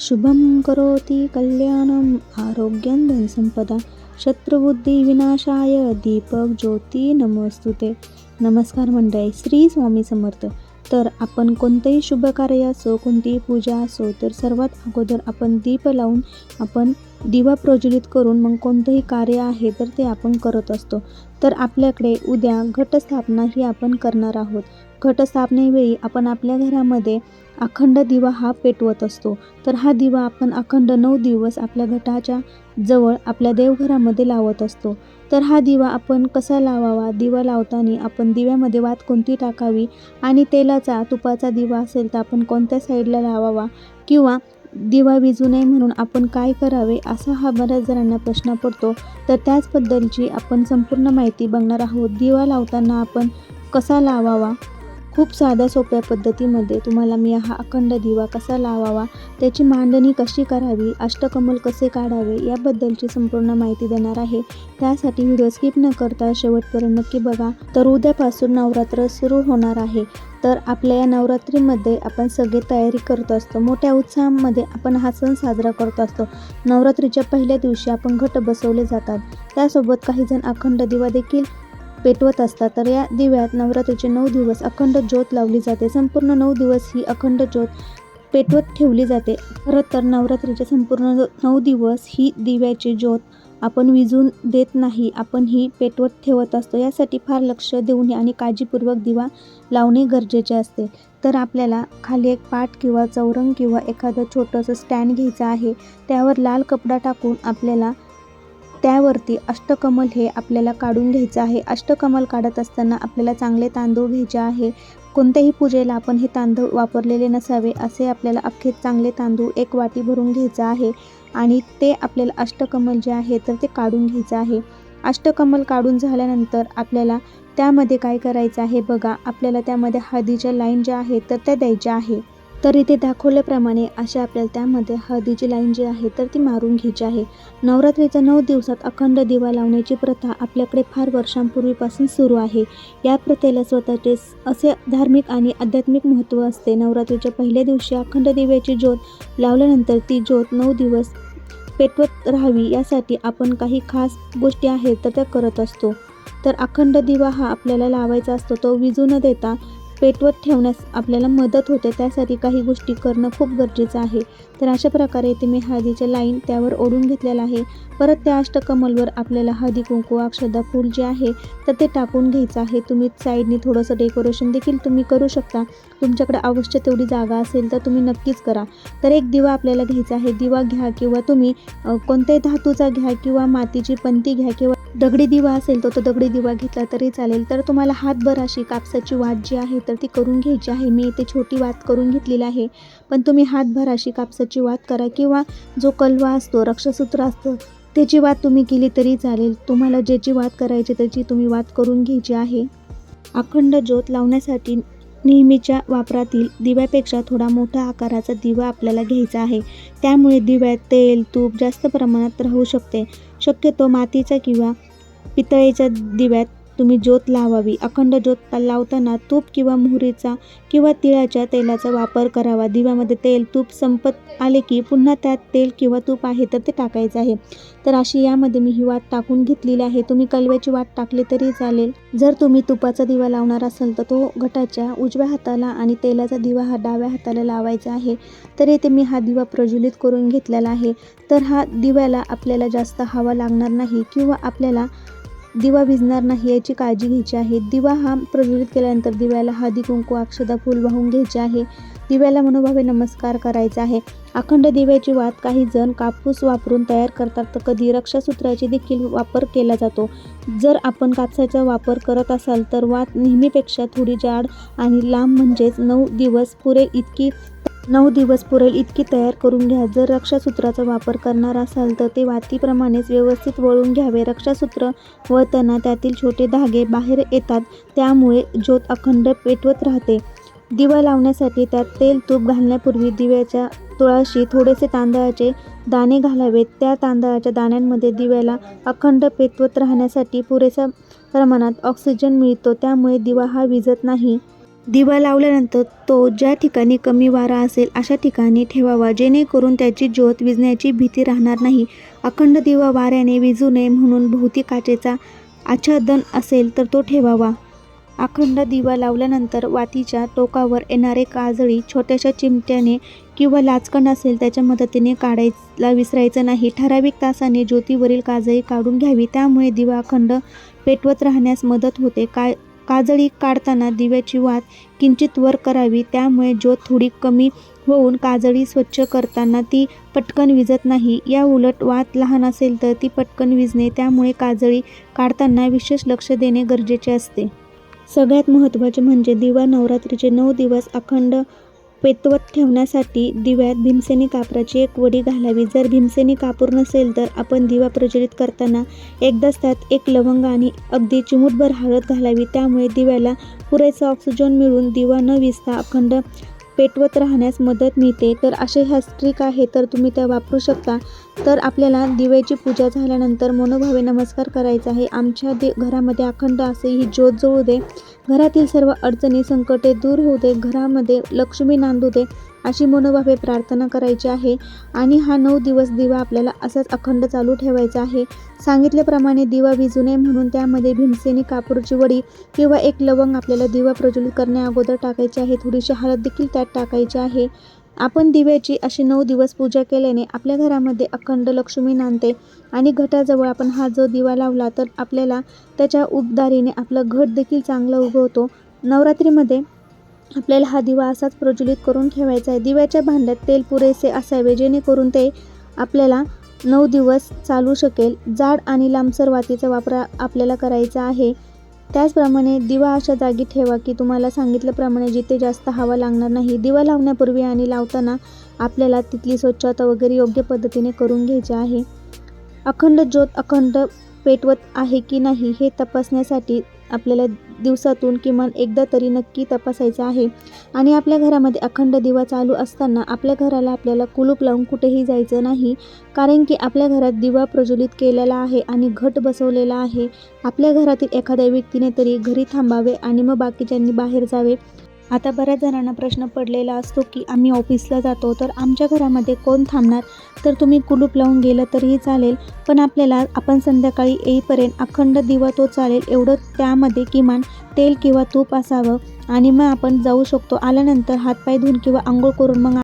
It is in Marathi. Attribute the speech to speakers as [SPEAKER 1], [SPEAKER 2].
[SPEAKER 1] शुभं करोति कल्याणम् आरोग्यं धनसंपदा शत्रुबुद्धिविनाशाय दीपक ज्योती नमोस्तुते। नमस्कार मंडळी श्री स्वामी समर्थ। तर आपण कोणतंही शुभ कार्य असो कोणतीही पूजा असो तर सर्वात अगोदर आपण दीप लावून आपण दिवा प्रज्वलित करून मग कोणतंही कार्य आहे तर ते आपण करत असतो. तर आपल्याकडे उद्या घटस्थापना ही आपण करणार आहोत. घटस्थापनेवेळी आपण आपल्या घरामध्ये अखंड दिवा हा पेटवत असतो. तर हा दिवा आपण अखंड नऊ दिवस आपल्या घटाच्या जवळ आपल्या देवघरामध्ये लावत असतो. तर हा दिवा आपण कसा लावावा? दिवा लावताना आपण दिव्यामध्ये वात कोणती टाकावी? आणि तेलाचा तुपाचा दिवा असेल तर आपण कोणत्या साईडला लावावा? किंवा दिवा विजू नये म्हणून आपण काय करावे? असा हा बऱ्याच जणांना प्रश्न पडतो. तर त्याचबद्दलची आपण संपूर्ण माहिती बघणार आहोत. दिवा लावताना आपण कसा लावावा? खूप साध्या सोप्या पद्धतीमध्ये तुम्हाला मी हा अखंड दिवा कसा लावावा त्याची मांडणी कशी करावी अष्टकमल कसे काढावे याबद्दलची संपूर्ण माहिती देणार आहे. त्यासाठी व्हिडिओ स्किप न करता शेवटपर्यंत नक्की बघा. तर उद्यापासून नवरात्र सुरू होणार आहे. तर आपल्या या नवरात्रीमध्ये आपण सगळे तयारी करत असतो. मोठ्या उत्साहामध्ये आपण हा सण साजरा करत असतो. नवरात्रीच्या पहिल्या दिवशी आपण घट बसवले जातात. त्यासोबत काही जण अखंड दिवा देखील पेटवत असतात. तर या दिव्यात नवरात्रीचे नऊ दिवस अखंड ज्योत लावली जाते. संपूर्ण नऊ दिवस ही अखंड ज्योत पेटवत ठेवली जाते. खरं तर नवरात्रीचे संपूर्ण नऊ दिवस ही दिव्याची ज्योत आपण विजून देत नाही. आपण ही पेटवत ठेवत असतो. यासाठी फार लक्ष देऊन आणि काळजीपूर्वक दिवा लावणे गरजेचे असते. तर आपल्याला खाली एक पाट किंवा चौरंग किंवा एखादं छोटंसं स्टँड घ्यायचं आहे. त्यावर लाल कपडा टाकून आपल्याला त्यावरती अष्टकमल हे आपल्याला काढून घ्यायचं आहे. अष्टकमल काढत असताना आपल्याला चांगले तांदूळ घ्यायचे आहे. कोणत्याही पूजेला आपण हे तांदूळ वापरलेले नसावे असे आपल्याला अख्खे चांगले तांदूळ एक वाटी भरून घ्यायचं आहे आणि ते आपल्याला अष्टकमल जे आहे तर ते काढून घ्यायचं आहे. अष्टकमल काढून झाल्यानंतर आपल्याला त्यामध्ये काय करायचं आहे बघा. आपल्याला त्यामध्ये हळदीच्या लाईन ज्या आहेत तर त्या द्यायच्या आहे. तर इथे दाखवल्याप्रमाणे अशा आपल्याला त्यामध्ये हळदीची लाईन जी आहे तर ती मारून घ्यायची आहे. नवरात्रीच्या नऊ दिवसात अखंड दिवा लावण्याची प्रथा आपल्याकडे फार वर्षांपूर्वीपासून सुरू आहे. या प्रथेला स्वतःचे असे धार्मिक आणि आध्यात्मिक महत्त्व असते. नवरात्रीच्या पहिल्या दिवशी अखंड दिव्याची ज्योत लावल्यानंतर ती ज्योत नऊ दिवस पेटवत राहावी यासाठी आपण काही खास गोष्टी आहेत तर त्या करत असतो. तर अखंड दिवा हा आपल्याला लावायचा असतो तो विजू न देता पेटवत ठेवण्यास आपल्याला मदत होते त्यासाठी काही गोष्टी करणं खूप गरजेचं आहे. तर अशा प्रकारे इथे मी हळदीचे लाईन त्यावर ओढून घेतलेलं आहे. परत त्या अष्टकमलवर आपल्याला हळदी कुंकू अक्षदा फूल जे आहे तर ते टाकून घ्यायचं आहे. तुम्ही साईडने थोडंसं डेकोरेशन देखील तुम्ही करू शकता. तुमच्याकडे अवश्य तेवढी जागा असेल तर तुम्ही नक्कीच करा. तर एक दिवा आपल्याला घ्यायचा आहे. दिवा घ्या किंवा तुम्ही कोणत्याही धातूचा घ्या किंवा मातीची पंती घ्या किंवा दगडी दिवा असेल तर तो दगडी दिवा घेतला तरी चालेल. तर तुम्हाला हातभर अशी कापसाची वाट जी आहे तर ती करून घ्यायची आहे. मी इथे छोटी वात करून घेतलेली आहे. पण तुम्ही हातभर अशी कापसाची वात करा किंवा जो कलवा असतो रक्षसूत्र असतं त्याची वात तुम्ही केली तरी चालेल. तुम्हाला ज्याची वात करायची त्याची तुम्ही वात करून घ्यायची आहे. अखंड ज्योत लावण्यासाठी नेहमीच्या वापरातील दिव्यापेक्षा थोडा मोठा आकाराचा दिवा आपल्याला घ्यायचा आहे. त्यामुळे दिव्यात तेल तूप जास्त प्रमाणात राहू शकते. शक्यतो मातीचा किंवा पितळेच्या दिव्यात तुम्ही ज्योत लावावी. अखंड ज्योत लावताना तूप किंवा मोहरीचा किंवा तिळाच्या तेलाचा वापर करावा. दिव्यामध्ये तेल तूप संपत आले की पुन्हा त्यात तेल किंवा तूप आहे तर ते टाकायचं आहे. तर अशी यामध्ये मी ही वाट टाकून घेतलेली आहे. तुम्ही कलव्याची वाट टाकली तरी चालेल. जर तुम्ही तुपाचा दिवा लावणार असाल तर तो घटाच्या उजव्या हाताला आणि तेलाचा दिवा हा डाव्या हाताला लावायचा आहे. तर येथे मी हा दिवा प्रज्वलित करून घेतलेला आहे. तर हा दिव्याला आपल्याला जास्त हवा लागणार नाही किंवा आपल्याला दिवा भिजणार नाही याची काळजी घ्यायची आहे. दिवा हा प्रज्वलित केल्यानंतर दिव्याला हळदी कुंकू अक्षदा फूल वाहून घ्यायचे आहे. दिव्याला मनोभावे नमस्कार करायचा आहे. अखंड दिव्याची वात काही जण कापूस वापरून तयार करतात तर कधी रक्षासूत्राची देखील वापर केला जातो. जर आपण कापसाचा वापर करत असाल तर वात नेहमीपेक्षा थोडी जाड आणि लांब म्हणजेच नऊ दिवस पुरे इतकी नऊ दिवस पुरेल इतकी तयार करून घ्या. जर रक्षासूत्राचा वापर करणार असाल तर ते वातीप्रमाणेच व्यवस्थित वळून घ्यावे. रक्षासूत्र वळताना त्यातील छोटे धागे बाहेर येतात त्यामुळे ज्योत अखंड पेटवत राहते. दिवा लावण्यासाठी त्यात तेल तूप घालण्यापूर्वी दिव्याच्या तुळाशी थोडेसे तांदळाचे दाणे घालावेत. त्या तांदळाच्या दाण्यांमध्ये दिव्याला अखंड पेटवत राहण्यासाठी पुरेसा प्रमाणात ऑक्सिजन मिळतो त्यामुळे दिवा हा विझत नाही. दिवा लावल्यानंतर तो ज्या ठिकाणी कमी वारा असेल अशा ठिकाणी ठेवावा जेणेकरून त्याची ज्योत विजण्याची भीती राहणार नाही. अखंड दिवा वाऱ्याने विजू नये म्हणून भोवती काचेचा आच्छादन असेल तर तो ठेवावा. अखंड दिवा लावल्यानंतर वातीच्या टोकावर येणारे काजळी छोट्याशा चिमट्याने किंवा लाचकण असेल त्याच्या मदतीने काढायला विसरायचं नाही. ठराविक तासाने ज्योतीवरील काजळी काढून घ्यावी. त्यामुळे दिवा अखंड पेटवत राहण्यास मदत होते. काय काजळी काढताना दिव्याची वात किंचित वर करावी. त्यामुळे ज्योत थोडी कमी होऊन काजळी स्वच्छ करताना ती पटकन विझत नाही. या उलट वात लहान असेल तर ती पटकन विझणे त्यामुळे काजळी काढताना विशेष लक्ष देणे गरजेचे असते. सगळ्यात महत्त्वाचे म्हणजे दिवा नवरात्रीचे नऊ दिवस अखंड पेतवत ठेवण्यासाठी दिव्यात भीमसेनी कापराची एक वडी घालावी. जर भीमसेनी कापूर नसेल तर आपण दिवा प्रज्वलित करताना एकदाच त्यात एक लवंग आणि अगदी चिमूटभर हळद घालावी. त्यामुळे दिव्याला पुरेसा ऑक्सिजन मिळून दिवा न विसता अखंड पेटवत राहण्यास मदत मिळते. तर असे ह्या ट्रिक आहे तर तुम्ही त्या वापरू शकता. तर आपल्याला दिव्याची पूजा झाल्यानंतर मनोभावे नमस्कार करायचा आहे. आमच्या दे घरामध्ये अखंड असे ही ज्योत जळू दे. घरातील सर्व अडचणी संकटे दूर होऊ दे. घरामध्ये लक्ष्मी नांदू दे. अशी मनोभावे प्रार्थना करायची आहे. आणि हा नऊ दिवस दिवा आपल्याला असाच अखंड चालू ठेवायचा आहे. सांगितल्याप्रमाणे दिवा विजू नये म्हणून त्यामध्ये भीमसेनी कापूरची वडी किंवा एक लवंग आपल्याला दिवा प्रज्वलित करण्या अगोदर टाकायची आहे. थोडीशी हळद देखील त्यात टाकायची आहे. आपण दिव्याची अशी नऊ दिवस पूजा केल्याने आपल्या घरामध्ये अखंड लक्ष्मी नांदते आणि घटाजवळ आपण हा जो दिवा लावला तर आपल्याला त्याच्या उबदारीने आपलं घट देखील चांगलं उगवतो. नवरात्रीमध्ये आपल्याला हा दिवा असाच प्रज्वलित करून ठेवायचा आहे. दिव्याच्या भांड्यात तेल पुरेसे असावे जेणेकरून ते आपल्याला नऊ दिवस चालू शकेल. जाड आणि लांबसर वातीचा वापर आपल्याला करायचा आहे. त्याचप्रमाणे दिवा अशा जागी ठेवा की तुम्हाला सांगितल्याप्रमाणे जिथे जास्त हवा लागणार नाही. दिवा लावण्यापूर्वी आणि लावताना आपल्याला तिथली स्वच्छता वगैरे योग्य पद्धतीने करून घ्यायची आहे. अखंड ज्योत अखंड पेटवत आहे की नाही हे तपासण्यासाठी आपल्याला दिवसातून किमान एकदा तरी नक्की तपासायचं आहे. आणि आपल्या घरामध्ये अखंड दिवा चालू असताना आपल्या घराला आपल्याला कुलूप लावून कुठेही जायचं नाही. कारण की आपल्या घरात दिवा प्रज्वलित केलेला आहे आणि घट बसवलेला आहे. आपल्या घरातील एखाद्या व्यक्तीने तरी घरी थांबावे आणि मग बाकीच्यांनी बाहेर जावे. आता बऱ्याच जणांना प्रश्न पडलेला असतो की आम्ही ऑफिसला जातो तर आमच्या घरामध्ये कोण थांबणार? तर तुम्ही कुलूप लावून गेलं तरीही चालेल पण आपल्याला आपण संध्याकाळी येईपर्यंत अखंड दिवा तो चालेल एवढं त्यामध्ये किमान तेल किंवा तूप असावं आणि मग आपण जाऊ शकतो. आल्यानंतर हातपाय धुवून किंवा आंघोळ करून मग